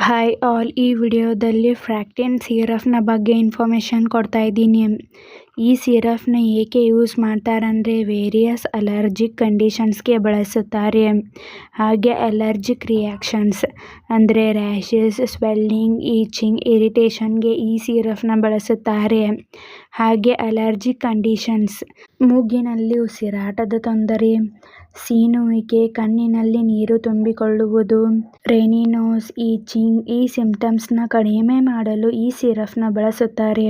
Hi all ಈ ವಿಡಿಯೋದಲ್ಲಿ ಫ್ರ್ಯಾಕ್ಟಿನ್ ಸಿರಫ್ನ ಬಗ್ಗೆ ಇನ್ಫಾರ್ಮೇಷನ್ ಕೊಡ್ತಾ ಇದ್ದೀನಿ. ಈ ಸಿರಫ್ನ ಏಕೆ ಯೂಸ್ ಮಾಡ್ತಾರಂದರೆ ವೇರಿಯಸ್ ಅಲರ್ಜಿಕ್ ಕಂಡೀಷನ್ಸ್ಗೆ ಬಳಸುತ್ತಾರೆ. ಹಾಗೆ ಅಲರ್ಜಿಕ್ ರಿಯಾಕ್ಷನ್ಸ್ ಅಂದರೆ ರ್ಯಾಷಸ್, ಸ್ವೆಲ್ಲಿಂಗ್, ಈಚಿಂಗ್, ಇರಿಟೇಷನ್ಗೆ ಈ ಸಿರಫ್ನ ಬಳಸುತ್ತಾರೆ. ಹಾಗೆ ಅಲರ್ಜಿಕ್ ಕಂಡೀಷನ್ಸ್ ಮೂಗಿನಲ್ಲಿ ಉಸಿರಾಟದ ತೊಂದರೆ, ಸೀನುವಿಕೆ, ಕಣ್ಣಿನಲ್ಲಿ ನೀರು ತುಂಬಿಕೊಳ್ಳುವುದು, ರೇನಿನೋಸ್, ಈಚಿಂಗ್ ಈ ಸಿಂಪ್ಟಮ್ಸ್ನ ಕಡಿಮೆ ಮಾಡಲು ಈ ಸಿರಫ್ನ ಬಳಸುತ್ತಾರೆ.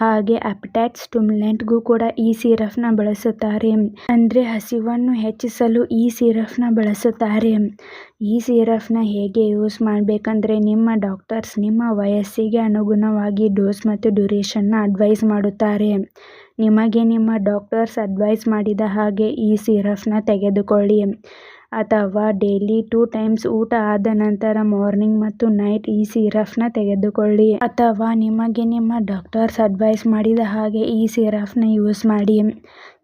ಹಾಗೆ ಅಪಟೈಟ್ ಸ್ಟುಮ್ಲೆಂಟ್ಗೂ ಕೂಡ ಈ ಸಿರಫ್ನ ಬಳಸುತ್ತಾರೆ. ಅಂದರೆ ಹಸಿವನ್ನು ಹೆಚ್ಚಿಸಲು ಈ ಸಿರಫ್ನ ಬಳಸುತ್ತಾರೆ. ಈ ಸಿರಫ್ನ ಹೇಗೆ ಯೂಸ್ ಮಾಡಬೇಕಂದ್ರೆ ನಿಮ್ಮ ಡಾಕ್ಟರ್ಸ್ ನಿಮ್ಮ ವಯಸ್ಸಿಗೆ ಅನುಗುಣವಾಗಿ ಡೋಸ್ ಮತ್ತು ಡ್ಯೂರೇಷನ್ನ ಅಡ್ವೈಸ್ ಮಾಡುತ್ತಾರೆ. ನಿಮಗೆ ನಿಮ್ಮ ಡಾಕ್ಟರ್ಸ್ ಅಡ್ವೈಸ್ ಮಾಡಿದ ಹಾಗೆ ಈ ಸಿರಫ್ನ ತೆಗೆದುಕೊಳ್ಳಿ. ಅಥವಾ ಡೈಲಿ ಟೂ ಟೈಮ್ಸ್ ಊಟ ಆದ ನಂತರ ಮಾರ್ನಿಂಗ್ ಮತ್ತು ನೈಟ್ ಈ ಸಿರಫ್ನ ತೆಗೆದುಕೊಳ್ಳಿ. ಅಥವಾ ನಿಮಗೆ ನಿಮ್ಮ ಡಾಕ್ಟರ್ಸ್ ಅಡ್ವೈಸ್ ಮಾಡಿದ ಹಾಗೆ ಈ ಸಿರಫ್ನ ಯೂಸ್ ಮಾಡಿ.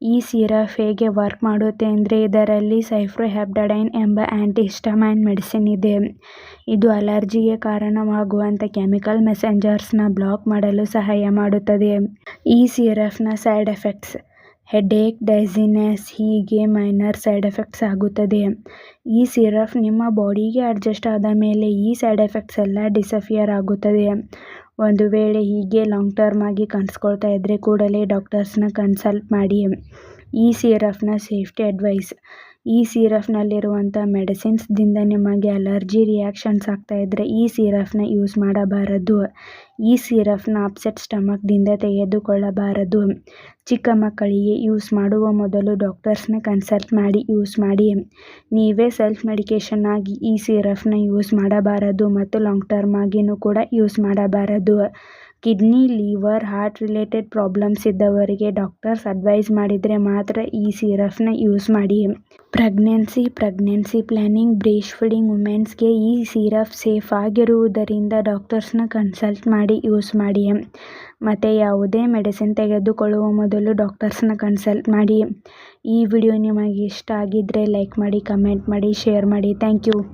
ಈ ಸಿರಫ್ ಹೇಗೆ ವರ್ಕ್ ಮಾಡುತ್ತೆ ಅಂದರೆ ಇದರಲ್ಲಿ ಸೈಫ್ರೋಹೆಪ್ಟಡೈನ್ ಎಂಬ ಆ್ಯಂಟಿಹಿಸ್ಟಮೈನ್ ಮೆಡಿಸಿನ್ ಇದೆ. ಇದು ಅಲರ್ಜಿಗೆ ಕಾರಣವಾಗುವಂಥ ಕೆಮಿಕಲ್ ಮೆಸೆಂಜರ್ಸ್ನ ಬ್ಲಾಕ್ ಮಾಡಲು ಸಹಾಯ ಮಾಡುತ್ತದೆ. ಈ ಸಿರಫ್ನ ಸೈಡ್ ಎಫೆಕ್ಟ್ಸ್ ಹೆಡೇಕ್ ಡೈಸಿನೆಸ್ ಹೀಗೆ ಮೈನರ್ ಸೈಡ್ ಎಫೆಕ್ಟ್ಸ್ ಆಗುತ್ತದೆ. ಈ ಸಿರಫ್ ನಿಮ್ಮ ಬಾಡಿಗೆ ಅಡ್ಜಸ್ಟ್ ಆದ ಮೇಲೆ ಈ ಸೈಡ್ ಎಫೆಕ್ಟ್ಸ್ ಎಲ್ಲ ಡಿಸಫಿಯರ್ ಆಗುತ್ತದೆ. ಒಂದು ವೇಳೆ ಹೀಗೆ ಲಾಂಗ್ ಟರ್ಮ್ ಆಗಿ ಕಾಣಿಸ್ಕೊಳ್ತಾ ಇದ್ದರೆ ಕೂಡಲೇ ಡಾಕ್ಟರ್ಸ್ನ ಕನ್ಸಲ್ಟ್ ಮಾಡಿ. ಈ ಸಿರಫ್ನ ಸೇಫ್ಟಿ ಅಡ್ವೈಸ್ ಈ ಸಿರಫ್ನಲ್ಲಿರುವಂಥ ಮೆಡಿಸಿನ್ಸ್ದಿಂದ ನಿಮಗೆ ಅಲರ್ಜಿ ರಿಯಾಕ್ಷನ್ಸ್ ಆಗ್ತಾ ಇದ್ದರೆ ಈ ಸಿರಫ್ನ ಯೂಸ್ ಮಾಡಬಾರದು. ಈ ಸಿರಫ್ನ ಅಪ್ಸೆಟ್ ಸ್ಟಮಕ್ದಿಂದ ತೆಗೆದುಕೊಳ್ಳಬಾರದು. ಚಿಕ್ಕ ಮಕ್ಕಳಿಗೆ ಯೂಸ್ ಮಾಡುವ ಮೊದಲು ಡಾಕ್ಟರ್ಸ್ನ ಕನ್ಸಲ್ಟ್ ಮಾಡಿ ಯೂಸ್ ಮಾಡಿ. ನೀವೇ ಸೆಲ್ಫ್ ಮೆಡಿಕೇಷನ್ ಆಗಿ ಈ ಸಿರಫ್ನ ಯೂಸ್ ಮಾಡಬಾರದು ಮತ್ತು ಲಾಂಗ್ ಟರ್ಮ್ ಆಗಿಯೂ ಕೂಡ ಯೂಸ್ ಮಾಡಬಾರದು. Kidney, liver, heart related problems ಇದ್ದವರಿಗೆ ಡಾಕ್ಟರ್ಸ್ ಅಡ್ವೈಸ್ ಮಾಡಿದರೆ ಮಾತ್ರ ಈ ಸಿರಫ್ನ ಯೂಸ್ ಮಾಡಿ. Pregnancy pregnancy planning breast feeding ವುಮೆನ್ಸ್ಗೆ ಈ ಸಿರಪ್ ಸೇಫ್ ಆಗಿರುವುದರಿಂದ ಡಾಕ್ಟರ್ಸ್ನ ಕನ್ಸಲ್ಟ್ ಮಾಡಿ ಯೂಸ್ ಮಾಡಿ. ಮತ್ತು ಯಾವುದೇ ಮೆಡಿಸಿನ್ ತೆಗೆದುಕೊಳ್ಳುವ ಮೊದಲು ಡಾಕ್ಟರ್ಸ್ನ ಕನ್ಸಲ್ಟ್ ಮಾಡಿ. ಈ ವಿಡಿಯೋ ನಿಮಗೆ ಇಷ್ಟ ಆಗಿದ್ದರೆ ಲೈಕ್ ಮಾಡಿ, ಕಮೆಂಟ್ ಮಾಡಿ, ಶೇರ್ ಮಾಡಿ. Thank you.